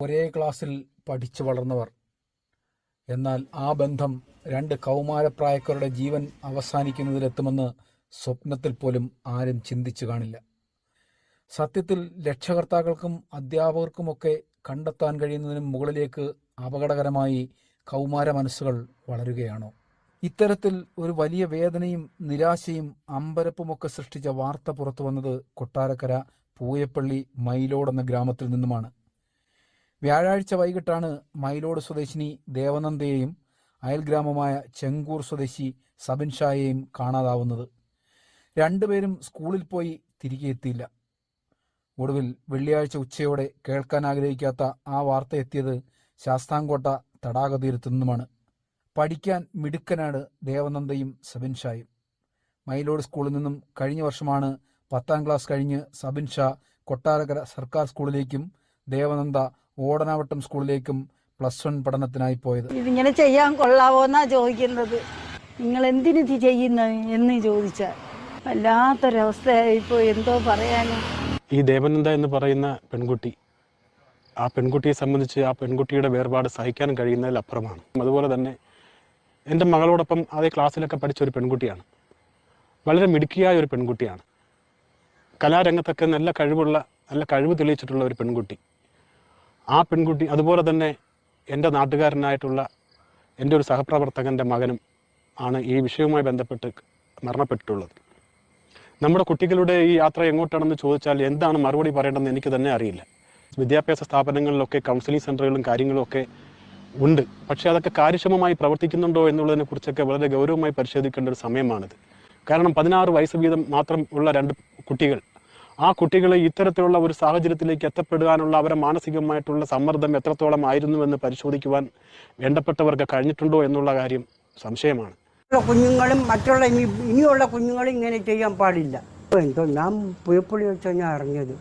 ഒരേ ക്ലാസ്സിൽ പഠിച്ചു വളർന്നവർ. എന്നാൽ ആ ബന്ധം രണ്ട് കൗമാരപ്രായക്കാരുടെ ജീവൻ അവസാനിക്കുന്നതിലെത്തുമെന്ന് സ്വപ്നത്തിൽ പോലും ആരും ചിന്തിച്ചു കാണില്ല. സത്യത്തിൽ രക്ഷകർത്താക്കൾക്കും അധ്യാപകർക്കുമൊക്കെ കണ്ടെത്താൻ കഴിയുന്നതിനും മുകളിലേക്ക് അപകടകരമായി കൗമാര മനസ്സുകൾ വളരുകയാണോ? ഇത്തരത്തിൽ ഒരു വലിയ വേദനയും നിരാശയും അമ്പരപ്പുമൊക്കെ സൃഷ്ടിച്ച വാർത്ത പുറത്തു വന്നത് കൊട്ടാരക്കര പൂയപ്പള്ളി മൈലോഡ് എന്ന ഗ്രാമത്തിൽ നിന്നുമാണ്. വ്യാഴാഴ്ച വൈകിട്ടാണ് മൈലോഡ് സ്വദേശിനി ദേവനന്ദയെയും അയൽഗ്രാമമായ ചെങ്കൂർ സ്വദേശി സബിൻ ഷായെയും കാണാതാവുന്നത്. രണ്ടുപേരും സ്കൂളിൽ പോയി തിരികെ എത്തിയില്ല. ഒടുവിൽ വെള്ളിയാഴ്ച ഉച്ചയോടെ കേൾക്കാൻ ആഗ്രഹിക്കാത്ത ആ വാർത്ത എത്തിയത് ശാസ്താംകോട്ട തടാക പഠിക്കാൻ മിടുക്കനാണ് ദേവനന്ദയും സബിൻ ഷായും സ്കൂളിൽ നിന്നും കഴിഞ്ഞ വർഷമാണ് പത്താം ക്ലാസ് കഴിഞ്ഞ് സബിൻ ഷാ കൊട്ടാരക്കര സർക്കാർ സ്കൂളിലേക്കും ദേവനന്ദ ഓടനാവട്ടം സ്കൂളിലേക്കും പ്ലസ് വൺ പഠനത്തിനായി പോയത്. ഇതിങ്ങനെ ചെയ്യാൻ കൊള്ളാവോ എന്നാ ചോദിക്കുന്നത്. നിങ്ങൾ എന്തിനു ഇത് ചെയ്യുന്നത് എന്ന് ചോദിച്ചാൽ വല്ലാത്തൊരവസ്ഥയായിപ്പോ എന്തോ പറയാനും. ഈ ദേവനന്ദ എന്ന് പറയുന്ന പെൺകുട്ടി ആ പെൺകുട്ടിയെ സംബന്ധിച്ച് ആ പെൺകുട്ടിയുടെ വേർപാട് സഹിക്കാൻ കഴിയുന്നതിലപ്പുറമാണ് അതുപോലെ തന്നെ എന്റെ മകളോടൊപ്പം അതേ ക്ലാസ്സിലൊക്കെ പഠിച്ച ഒരു പെൺകുട്ടിയാണ്. വളരെ മിടുക്കിയായ ഒരു പെൺകുട്ടിയാണ്. കലാരംഗത്തൊക്കെ നല്ല കഴിവുള്ള നല്ല കഴിവ് തെളിയിച്ചിട്ടുള്ള ഒരു പെൺകുട്ടി. ആ പെൺകുട്ടി അതുപോലെ തന്നെ എന്റെ നാട്ടുകാരനായിട്ടുള്ള എന്റെ ഒരു സഹപ്രവർത്തകന്റെ മകനും ആണ് ഈ വിഷയവുമായി ബന്ധപ്പെട്ട് മരണപ്പെട്ടിട്ടുള്ളത്. നമ്മുടെ കുട്ടികളുടെ ഈ യാത്ര എങ്ങോട്ടാണെന്ന് ചോദിച്ചാൽ എന്താണ് മറുപടി പറയേണ്ടതെന്ന് എനിക്ക് തന്നെ അറിയില്ല. വിദ്യാഭ്യാസ സ്ഥാപനങ്ങളിലൊക്കെ കൗൺസിലിംഗ് സെന്ററുകളും കാര്യങ്ങളും ഒക്കെ ഉണ്ട്. പക്ഷേ അതൊക്കെ കാര്യക്ഷമമായി പ്രവർത്തിക്കുന്നുണ്ടോ എന്നുള്ളതിനെ കുറിച്ചൊക്കെ വളരെ ഗൗരവമായി പരിശോധിക്കേണ്ട ഒരു സമയമാണിത്. കാരണം പതിനാറ് വയസ്സ് വീതം മാത്രം ഉള്ള രണ്ട് കുട്ടികൾ ആ കുട്ടികളെ ഇത്തരത്തിലുള്ള ഒരു സാഹചര്യത്തിലേക്ക് എത്തപ്പെടാനുള്ള അവരുടെ മാനസികമായിട്ടുള്ള സമ്മർദ്ദം എത്രത്തോളം ആയിരുന്നുവെന്ന് പരിശോധിക്കുവാൻ വേണ്ടപ്പെട്ടവർക്ക് കഴിഞ്ഞിട്ടുണ്ടോ എന്നുള്ള കാര്യം സംശയമാണ്. കുഞ്ഞുങ്ങളും മറ്റുള്ള ഇനി ഇനിയുള്ള കുഞ്ഞുങ്ങളും ഇങ്ങനെ ചെയ്യാൻ പാടില്ല. എന്തോ ഞാൻ പുയപ്പുള്ളി വെച്ചാൽ ഞാൻ അറിഞ്ഞത്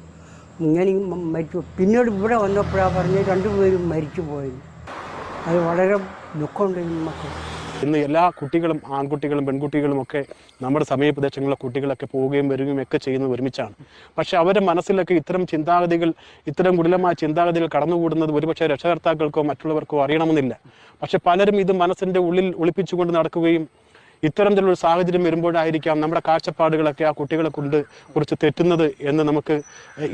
ഇങ്ങനെ മരിച്ചു. പിന്നീട് ഇവിടെ വന്നപ്പോഴാണ് പറഞ്ഞത് രണ്ടുപേരും മരിച്ചു പോയത് അത് വളരെ ദുഃഖമുണ്ട് മക്കൾ. ഇന്ന് എല്ലാ കുട്ടികളും ആൺകുട്ടികളും പെൺകുട്ടികളും ഒക്കെ നമ്മുടെ സമയപ്രദേശങ്ങളിലെ കുട്ടികളൊക്കെ പോവുകയും വരികയും ഒക്കെ ചെയ്യുന്നത് ഒരുമിച്ചാണ്. പക്ഷെ അവരുടെ മനസ്സിലൊക്കെ ഇത്തരം ചിന്താഗതികൾ ഇത്തരം കുടിലമായ ചിന്താഗതികൾ കടന്നുകൂടുന്നത് ഒരുപക്ഷെ രക്ഷകർത്താക്കൾക്കോ മറ്റുള്ളവർക്കോ അറിയണമെന്നില്ല. പക്ഷെ പലരും ഇത് മനസ്സിന്റെ ഉള്ളിൽ ഒളിപ്പിച്ചുകൊണ്ട് നടക്കുകയും ഇത്തരം ഇത്തരത്തിലുള്ള സാഹചര്യം വരുമ്പോഴായിരിക്കാം നമ്മുടെ കാഴ്ചപ്പാടുകളൊക്കെ ആ കുട്ടികളെ കൊണ്ട് കുറിച്ച് തെറ്റുന്നത് എന്ന് നമുക്ക്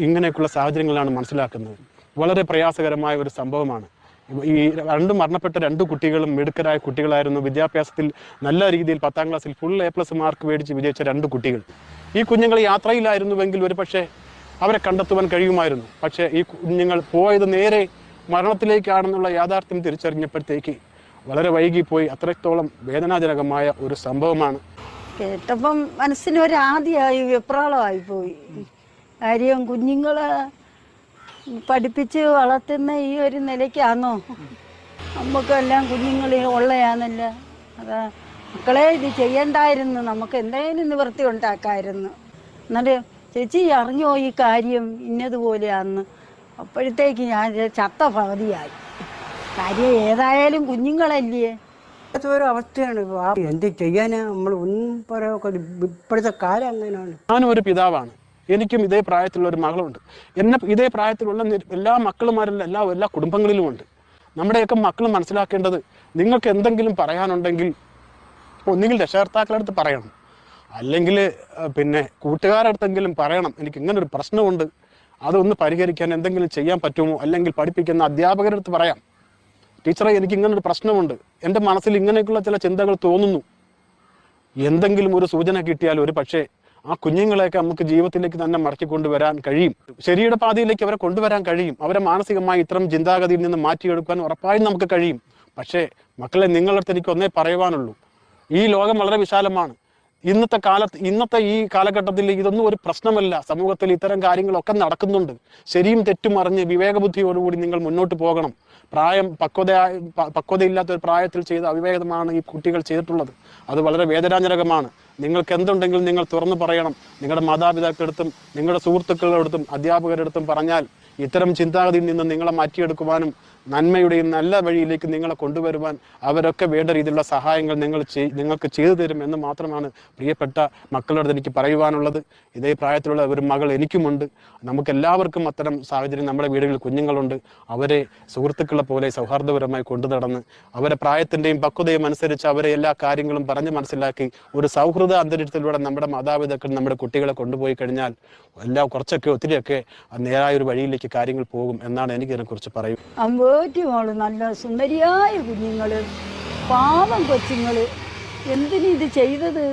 ഇങ്ങനെയൊക്കെയുള്ള സാഹചര്യങ്ങളാണ് മനസ്സിലാക്കുന്നത്. വളരെ പ്രയാസകരമായ ഒരു സംഭവമാണ്. ഈ രണ്ടും മരണപ്പെട്ട രണ്ട് കുട്ടികളും മിടുക്കരായ കുട്ടികളായിരുന്നു. വിദ്യാഭ്യാസത്തിൽ നല്ല രീതിയിൽ പത്താം ക്ലാസ്സിൽ ഫുൾ എ പ്ലസ് മാർക്ക് മേടിച്ച് വിജയിച്ച രണ്ട് കുട്ടികൾ. ഈ കുഞ്ഞുങ്ങൾ യാത്രയിലായിരുന്നുവെങ്കിൽ ഒരു പക്ഷേ അവരെ കണ്ടെത്തുവാൻ കഴിയുമായിരുന്നു. പക്ഷേ ഈ കുഞ്ഞുങ്ങൾ പോയത് നേരെ മരണത്തിലേക്കാണെന്നുള്ള യാഥാർത്ഥ്യം തിരിച്ചറിഞ്ഞപ്പോഴത്തേക്ക് വളരെ വൈകിപ്പോയി. അത്രത്തോളം വേദനാജനകമായ ഒരു സംഭവമാണ്. കേട്ടപ്പം മനസ്സിന് ഒരു ആദ്യമായി വെപ്രാളമായി പോയി കാര്യം കുഞ്ഞുങ്ങളെ പഠിപ്പിച്ച് വളർത്തുന്ന ഈ ഒരു നിലയ്ക്കാണോ? നമുക്കെല്ലാം കുഞ്ഞുങ്ങളെ ഉള്ളയാണല്ല. അതാ മക്കളെ ഇത് ചെയ്യണ്ടായിരുന്നു. നമുക്ക് എന്തായാലും നിവൃത്തി ഉണ്ടാക്കായിരുന്നു. എന്നിട്ട് ചേച്ചി അറിഞ്ഞോ ഈ കാര്യം? ഇന്നതുപോലെയാന്ന്. അപ്പോഴത്തേക്ക് ഞാൻ ചത്ത ഭവതിയായി കാര്യം ഏതായാലും കുഞ്ഞുങ്ങളല്ലേ. ഒരു അവസ്ഥയാണ് എന്ത് ചെയ്യാനാ? നമ്മൾ ഇപ്പോഴത്തെ കാലം അങ്ങനെയാണ്. ഞാനും ഒരു പിതാവാണ്. എനിക്കും ഇതേ പ്രായത്തിലുള്ള ഒരു മകളുണ്ട്. എന്നെ ഇതേ പ്രായത്തിലുള്ള എല്ലാ മക്കളുമാരെല്ലാം എല്ലാ എല്ലാ കുടുംബങ്ങളിലുമുണ്ട്. നമ്മുടെയൊക്കെ മക്കൾ മനസ്സിലാക്കേണ്ടത് നിങ്ങൾക്ക് എന്തെങ്കിലും പറയാനുണ്ടെങ്കിൽ ഒന്നുകിൽ രക്ഷകർത്താക്കളടുത്ത് പറയണം. അല്ലെങ്കിൽ പിന്നെ കൂട്ടുകാരടുത്തെങ്കിലും പറയണം. എനിക്ക് ഇങ്ങനെ ഒരു പ്രശ്നമുണ്ട്. അതൊന്ന് പരിഹരിക്കാൻ എന്തെങ്കിലും ചെയ്യാൻ പറ്റുമോ? അല്ലെങ്കിൽ പഠിപ്പിക്കുന്ന അധ്യാപകരുടെ അടുത്ത് പറയാം. ടീച്ചറെ എനിക്ക് ഇങ്ങനെ ഒരു പ്രശ്നമുണ്ട്. എന്റെ മനസ്സിൽ ഇങ്ങനെയൊക്കെയുള്ള ചില ചിന്തകൾ തോന്നുന്നു. എന്തെങ്കിലും ഒരു സൂചന കിട്ടിയാൽ ഒരു പക്ഷേ ആ കുഞ്ഞുങ്ങളെയൊക്കെ നമുക്ക് ജീവിതത്തിലേക്ക് തന്നെ മടക്കി കൊണ്ടുവരാൻ കഴിയും. ശരിയുടെ പാതയിലേക്ക് അവരെ കൊണ്ടുവരാൻ കഴിയും. അവരെ മാനസികമായി ഇത്തരം ചിന്താഗതിയിൽ നിന്ന് മാറ്റിയെടുക്കാൻ ഉറപ്പായും നമുക്ക് കഴിയും. പക്ഷേ മക്കളെ നിങ്ങളടുത്ത് എനിക്ക് ഒന്നേ പറയുവാനുള്ളൂ. ഈ ലോകം വളരെ വിശാലമാണ്. ഇന്നത്തെ കാലത്ത് ഇന്നത്തെ ഈ കാലഘട്ടത്തിൽ ഇതൊന്നും ഒരു പ്രശ്നമല്ല. സമൂഹത്തിൽ ഇത്തരം കാര്യങ്ങളൊക്കെ നടക്കുന്നുണ്ട്. ശരിയും തെറ്റും അറിഞ്ഞ് വിവേകബുദ്ധിയോടുകൂടി നിങ്ങൾ മുന്നോട്ട് പോകണം. പ്രായം പക്വത പക്വതയില്ലാത്ത ഒരു പ്രായത്തിൽ ചെയ്ത അവിവേകമാണ് ഈ കുട്ടികൾ ചെയ്തിട്ടുള്ളത്. അത് വളരെ വേദനാജനകമാണ്. നിങ്ങൾക്ക് എന്തുണ്ടെങ്കിലും നിങ്ങൾ തുറന്നു പറയണം. നിങ്ങളുടെ മാതാപിതാക്കളെടുത്തും നിങ്ങളുടെ സുഹൃത്തുക്കളുടെ അടുത്തും അധ്യാപകരുടെ അടുത്തും പറഞ്ഞാൽ ഇത്തരം ചിന്താഗതിയിൽ നിന്ന് നിങ്ങളെ മാറ്റിയെടുക്കുവാനും നന്മയുടെയും നല്ല വഴിയിലേക്ക് നിങ്ങളെ കൊണ്ടുവരുവാൻ അവരൊക്കെ വേണ്ട രീതിയിലുള്ള സഹായങ്ങൾ നിങ്ങൾ നിങ്ങൾക്ക് ചെയ്തു തരും എന്ന് മാത്രമാണ് പ്രിയപ്പെട്ട മക്കളോട് എനിക്ക് പറയുവാനുള്ളത്. ഇതേ പ്രായത്തിലുള്ള ഒരു മകൾ എനിക്കുമുണ്ട്. നമുക്ക് എല്ലാവർക്കും അത്തരം സാഹചര്യം നമ്മുടെ വീടുകളിൽ കുഞ്ഞുങ്ങളുണ്ട്. അവരെ സുഹൃത്തുക്കളെ പോലെ സൗഹാർദ്ദപരമായി കൊണ്ടു നടന്ന് അവരെ പ്രായത്തിന്റെയും പക്വതയും അനുസരിച്ച് അവരെ എല്ലാ കാര്യങ്ങളും പറഞ്ഞ് മനസ്സിലാക്കി ഒരു സൗഹൃദ അന്തരീക്ഷത്തിലൂടെ നമ്മുടെ മാതാപിതാക്കൾ നമ്മുടെ കുട്ടികളെ കൊണ്ടുപോയി കഴിഞ്ഞാൽ എല്ലാം കുറച്ചൊക്കെ ഒത്തിരിയൊക്കെ നേരായ ഒരു വഴിയിലേക്ക് കാര്യങ്ങൾ പോകും എന്നാണ് എനിക്ക് ഇതിനെക്കുറിച്ച് പറയും. പറയുന്നത് മോൾ നല്ല സുന്ദരിയായ കുഞ്ഞുങ്ങൾ പാവം കൊച്ചുങ്ങൾ എന്തിനു ഇത് ചെയ്തത്?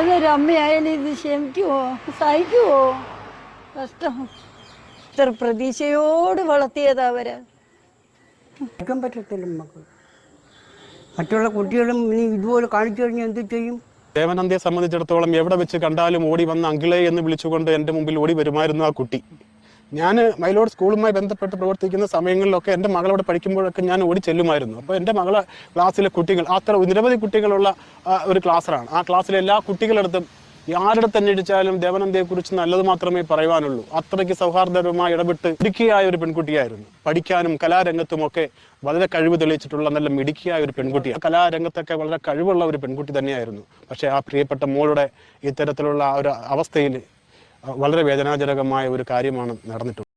ഏതൊരു അമ്മയായാലും ഇത് ക്ഷമിക്കുവോ? സഹിക്കുവോ? കഷ്ടം. ഇത്ര പ്രതീക്ഷയോട് വളർത്തിയതാ അവരെ. കഴിക്കാൻ പറ്റത്തില്ല നമുക്ക് മറ്റുള്ള കുട്ടികളും ഇനി ഇതുപോലെ കാണിച്ചു കഴിഞ്ഞാൽ എന്ത് ചെയ്യും? ദേവനന്ദയെ സംബന്ധിച്ചിടത്തോളം എവിടെ വെച്ച് കണ്ടാലും ഓടി വന്ന അങ്കിളെ എന്ന് വിളിച്ചുകൊണ്ട് എന്റെ മുമ്പിൽ ഓടി വരുമായിരുന്നു ആ കുട്ടി. ഞാൻ മൈലോട് സ്കൂളുമായി ബന്ധപ്പെട്ട് പ്രവർത്തിക്കുന്ന സമയങ്ങളിലൊക്കെ എന്റെ മകളോട് പഠിക്കുമ്പോഴൊക്കെ ഞാൻ ഓടി ചെല്ലുമായിരുന്നു. അപ്പോൾ എന്റെ മകളെ ക്ലാസ്സിലെ കുട്ടികൾ അത്ര നിരവധി കുട്ടികളുള്ള ഒരു ക്ലാസ്സിലാണ്. ആ ക്ലാസ്സിലെ എല്ലാ കുട്ടികളടുത്തും ആരുടെ തന്നെ ഇടിച്ചാലും ദേവനന്ദയെക്കുറിച്ച് നല്ലത് മാത്രമേ പറയുവാനുള്ളൂ. അത്രയ്ക്ക് സൗഹാർദ്ദപരമായി ഇടപെട്ട് മിടുക്കിയായ ഒരു പെൺകുട്ടിയായിരുന്നു. പഠിക്കാനും കലാരംഗത്തുമൊക്കെ വളരെ കഴിവ് തെളിയിച്ചിട്ടുള്ള നല്ല മിടുക്കിയായ ഒരു പെൺകുട്ടിയാണ് കലാരംഗത്തൊക്കെ വളരെ കഴിവുള്ള ഒരു പെൺകുട്ടി തന്നെയായിരുന്നു. പക്ഷേ ആ പ്രിയപ്പെട്ട മോളുടെ ഇത്തരത്തിലുള്ള ഒരു അവസ്ഥയിൽ വളരെ വേദനാജനകമായ ഒരു കാര്യമാണ് നടന്നിട്ടുള്ളത്.